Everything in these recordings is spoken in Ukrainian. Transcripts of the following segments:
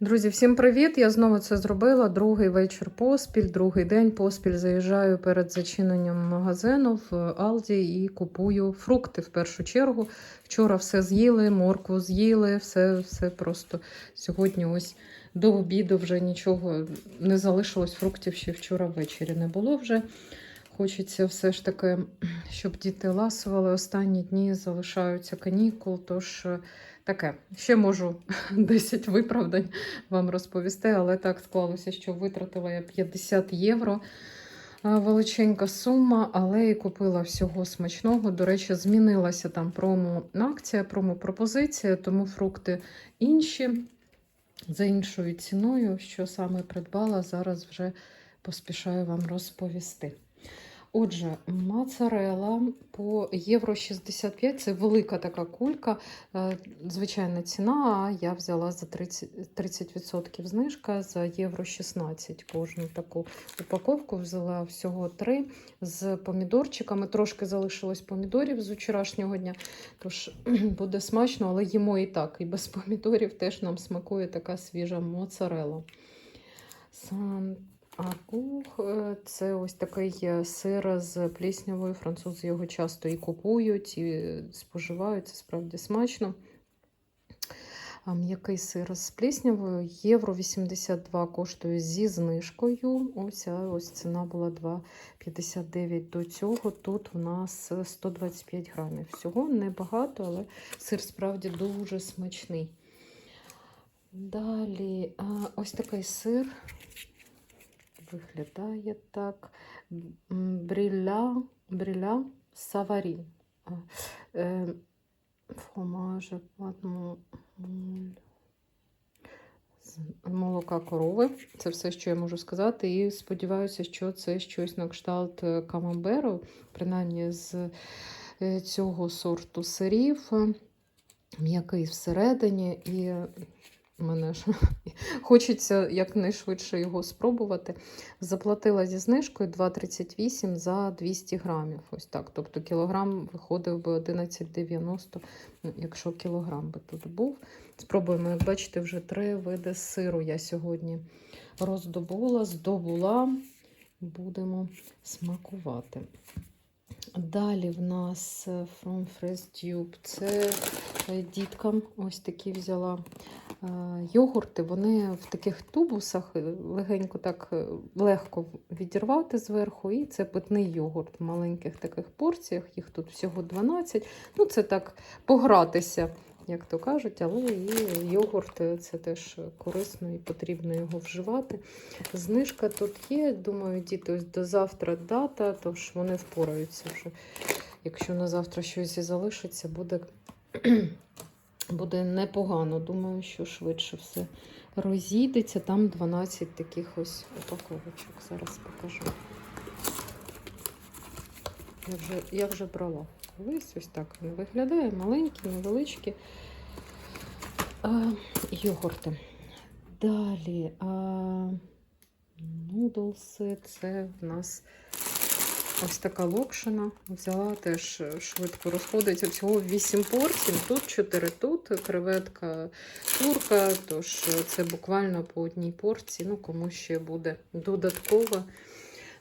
Друзі, всім привіт! Я знову це зробила. Другий вечір поспіль, другий день поспіль заїжджаю перед зачиненням магазину в Алді і купую фрукти в першу чергу. Вчора все з'їли, моркву з'їли, все, все просто сьогодні ось до обіду вже нічого не залишилось. Фруктів ще вчора ввечері не було вже. Хочеться все ж таки, щоб діти ласували. Останні дні залишаються канікул, тож е, таке. Ще можу 10 виправдань вам розповісти, але так склалося, що витратила я 50 євро. Величенька сума, але і купила всього смачного. До речі, змінилася там промо-акція, промо-пропозиція, тому фрукти інші за іншою ціною. Що саме придбала, зараз вже поспішаю вам розповісти. Отже, моцарела по євро 65 це велика така кулька. е, Звичайна ціна, а я взяла за 30%, 30% знижка за євро 16 кожну таку упаковку. Взяла всього три з помідорчиками. Трошки залишилось помідорів з вчорашнього дня, тож буде смачно, але їмо і так. І без помідорів теж нам смакує така свіжа моцарела. Агух е, це ось такий е, сир з пліснявою. Французи його часто і купують, і споживають. Це справді смачно. М'який сир з пліснявою. Євро 82 коштує зі знижкою. Ось, а ось ціна була 2,59 до цього. Тут у нас 125 грамів. Всього небагато, але сир справді дуже смачний. Далі ось такий сир. Виглядає так. Бріля, бріля саварі. Е, з молока корови. Це все, що я можу сказати. І сподіваюся, що це щось на кшталт е, камамберу, принаймні з е, цього сорту сирів. М'який всередині, і мене ж хочеться якнайшвидше його спробувати. Заплатила зі знижкою 2,38 за 200 грамів. Ось так. Тобто кілограм виходив би 11,90, ну, якщо кілограм би тут був. Спробуємо, як бачите, вже три види сиру я сьогодні роздобула, здобула. Будемо смакувати. Далі в нас е, From Fresh Tube. Це е, діткам ось такі взяла йогурти. Вони в таких тубусах е, легенько так е, легко відірвати зверху. І це питний йогурт в маленьких таких порціях. Їх тут всього 12. Ну, це так погратися, як то кажуть, але і йогурт е, це теж корисно і потрібно його вживати. Знижка тут є. Думаю, діти ось до завтра дата, тож вони впораються вже. Якщо на завтра щось і залишиться, буде, буде непогано. Думаю, що швидше все розійдеться. Там 12 таких ось упаковочок. Зараз покажу. Я вже, я вже брала колись ось так він виглядає. Маленькі, невеличкі а, йогурти. Далі а, нудлси. Це в нас ось така локшина. Взяла теж швидко розходиться. Всього 8 порцій. Тут 4 тут, креветка турка. Тож це буквально по одній порції. Ну, кому ще буде додаткова.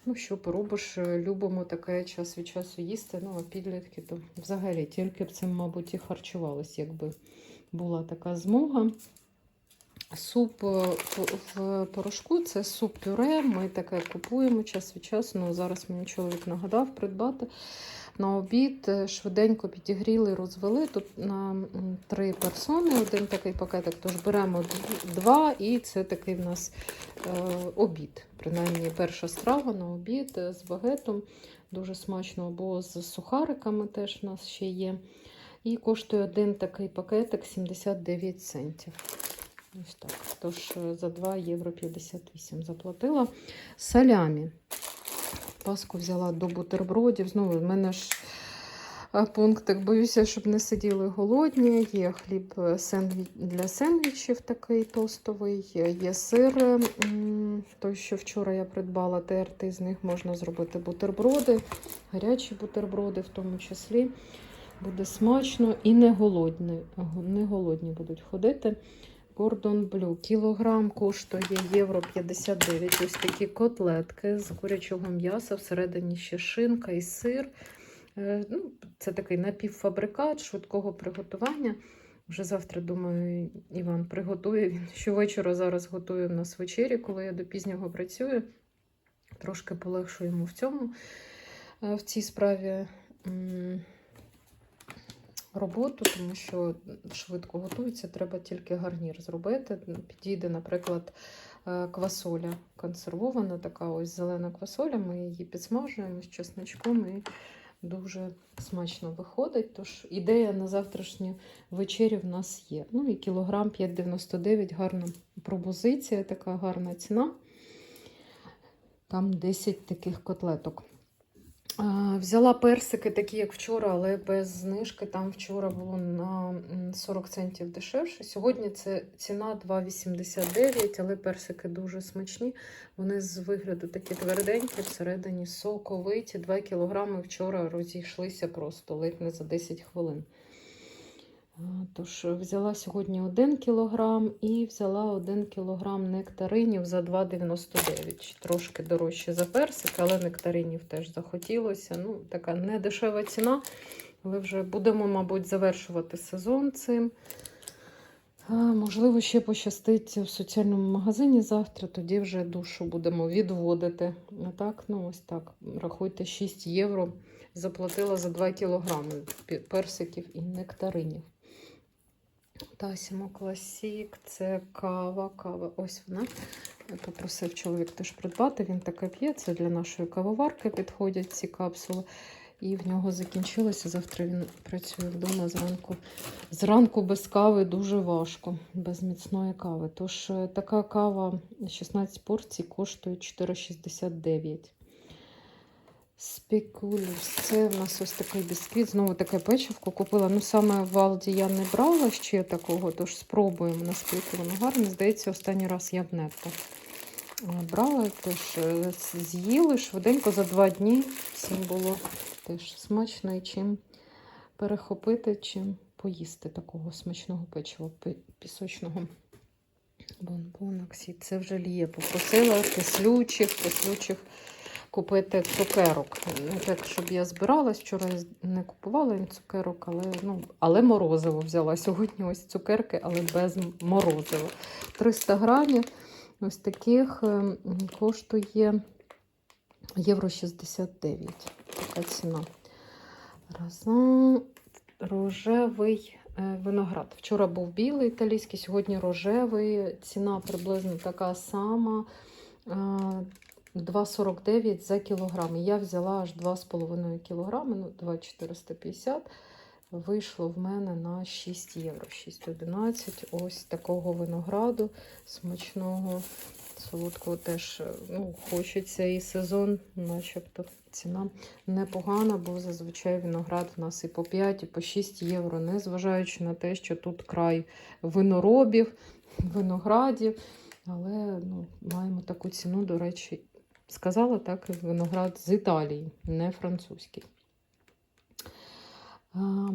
Ну, що поробиш, любимо таке час від часу їсти. Ну, а підлітки то взагалі тільки б цим, мабуть, і харчувались, якби була така змога. Суп е, в порошку це суп-пюре. Ми таке купуємо час від часу. Ну, зараз мені чоловік нагадав придбати. На обід е, швиденько підігріли, розвели. Тут на три персони один такий пакетик, тож беремо два, і це такий в нас е, обід. Принаймні, перша страва на обід з багетом. Дуже смачно, або з сухариками теж в нас ще є. І коштує один такий пакетик 79 центів. Ось так. Тож е, за 2 євро 58 заплатила. Салямі. Паску взяла до бутербродів. Знову в мене ж а, пунктик. Боюся, щоб не сиділи голодні. Є хліб е, для сендвічів такий тостовий, є сир, той, що вчора я придбала, терти. З них можна зробити бутерброди, гарячі бутерброди в тому числі. Буде смачно і не голодні. Не голодні будуть ходити. Гордон Блю. Кілограм коштує євро 59. Ось такі котлетки з курячого м'яса, всередині ще шинка і сир. Е, Ну, це такий напівфабрикат швидкого приготування. Вже завтра, думаю, Іван приготує. Він щовечора зараз готує в нас вечері, коли я до пізнього працюю. Трошки полегшу йому в цьому, е, в цій справі роботу, тому що швидко готується, треба тільки гарнір зробити. Підійде, наприклад, е, квасоля консервована, така ось зелена квасоля. Ми її підсмажуємо з чесночком і дуже смачно виходить. Тож ідея на завтрашню вечерю в нас є. Ну і кілограм 5,99, гарна пропозиція, така гарна ціна. Там 10 таких котлеток. Взяла персики, такі як вчора, але без знижки. Там вчора було на 40 центів дешевше. Сьогодні це ціна 2,89, але персики дуже смачні. Вони з вигляду такі тверденькі, всередині соковиті. 2 кілограми вчора розійшлися просто ледь не за 10 хвилин. Тож взяла сьогодні 1 кілограм і взяла 1 кілограм нектаринів за 2,99. Трошки дорожче за персик, але нектаринів теж захотілося. Ну, така не дешева ціна, але вже будемо, мабуть, завершувати сезон цим. Можливо, ще пощастить в соціальному магазині завтра, тоді вже душу будемо відводити. Так, ну ось так. Рахуйте 6 євро. Заплатила за 2 кілограми персиків і нектаринів. Тасімо Класік, це кава, кава. Ось вона. Попросив чоловік теж придбати. Він таке п'є. Це для нашої кавоварки підходять ці капсули. І в нього закінчилося. Завтра він працює вдома зранку. Зранку без кави дуже важко, без міцної кави. Тож е, така кава 16 порцій коштує 4,69. Спекулюс. Це в нас ось такий бісквіт. Знову таке печивко купила. Ну, саме в Алді я не брала ще такого, тож спробуємо, наскільки воно гарне. Здається, останній раз я в нетто е, брала. Тож е, з'їли швиденько за два дні. Всім було теж смачно і чим перехопити, чим поїсти такого смачного печива пісочного. Бонбонаксі. Це вже ліє. Попросила кислючих, кислючих купити цукерок. Ну, так, щоб я збиралась, вчора не купувала їм цукерок, але, ну, але морозиво взяла. Сьогодні ось цукерки, але без морозива. 300 грамів ось таких ем, коштує євро 69. Така ціна. Разом рожевий е, виноград. Вчора був білий італійський, сьогодні рожевий. Ціна приблизно така сама. Е, 2,49 за кілограм. Я взяла аж 2,5 кілограми, ну 2,450. Вийшло в мене на 6 євро. 6,11. Ось такого винограду смачного, солодкого теж е, ну, хочеться і сезон, начебто ціна непогана, бо зазвичай виноград в нас і по 5, і по 6 євро, незважаючи на те, що тут край виноробів, виноградів. Але ну, маємо таку ціну, до речі, сказала так, виноград з Італії, не французький.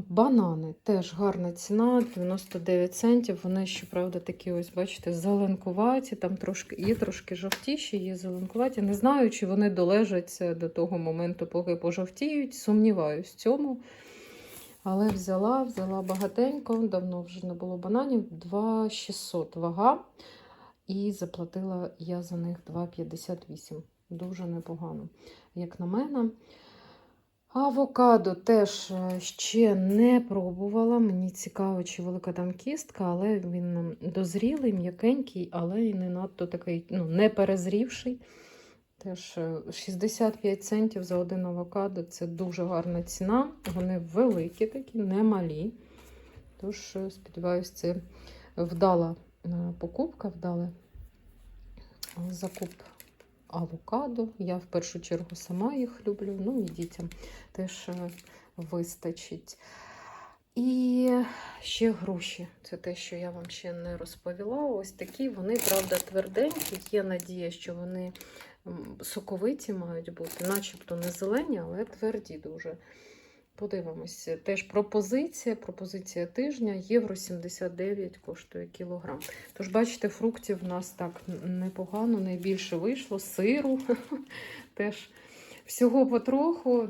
Банани теж гарна ціна, 99 центів. Вони, щоправда, такі, ось, бачите, зеленкуваті, там трошки є трошки жовтіші, є зеленкуваті. Не знаю, чи вони долежать до того моменту, поки пожовтіють. Сумніваюсь в цьому. Але взяла, взяла багатенько, давно вже не було бананів. 2,600 вага. І заплатила я за них 2,58. Дуже непогано, як на мене. Авокадо теж е, ще не пробувала. Мені цікаво, чи велика там кістка, але він дозрілий, м'якенький, але і не надто такий, ну, не перезрівший. Теж е, 65 центів за один авокадо це дуже гарна ціна. Вони великі такі, не малі. Тож, е, сподіваюся, це вдала е, покупка, вдалий закуп авокадо. Я в першу чергу сама їх люблю, ну і дітям теж е, вистачить. І ще груші. Це те, що я вам ще не розповіла. Ось такі, вони, правда, тверденькі. Є надія, що вони соковиті мають бути, начебто не зелені, але тверді дуже. Подивимося. Теж пропозиція, пропозиція тижня. Євро 79 коштує кілограм. Тож, бачите, фруктів в нас так непогано, найбільше вийшло. Сиру теж всього потроху.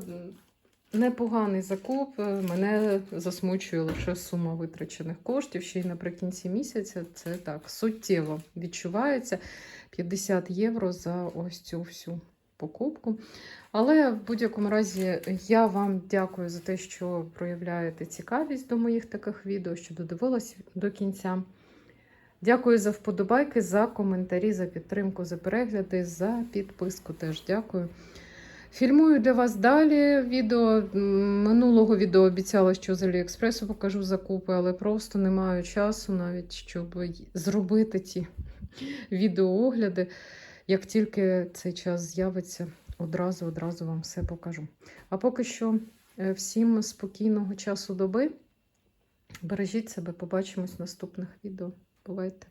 Непоганий закуп. Мене засмучує лише сума витрачених коштів. Ще й наприкінці місяця це так суттєво відчувається. 50 євро за ось цю всю покупку. Але в будь-якому разі я вам дякую за те, що проявляєте цікавість до моїх таких відео, що додивилась до кінця. Дякую за вподобайки, за коментарі, за підтримку, за перегляди, за підписку. Теж дякую. Фільмую для вас далі відео. Минулого відео обіцяла, що з Аліекспресу покажу закупи, але просто не маю часу навіть, щоб зробити ті відеоогляди. Як тільки цей час з'явиться, одразу одразу вам все покажу. А поки що е, всім спокійного часу доби. Бережіть себе, побачимось в наступних відео. Бувайте!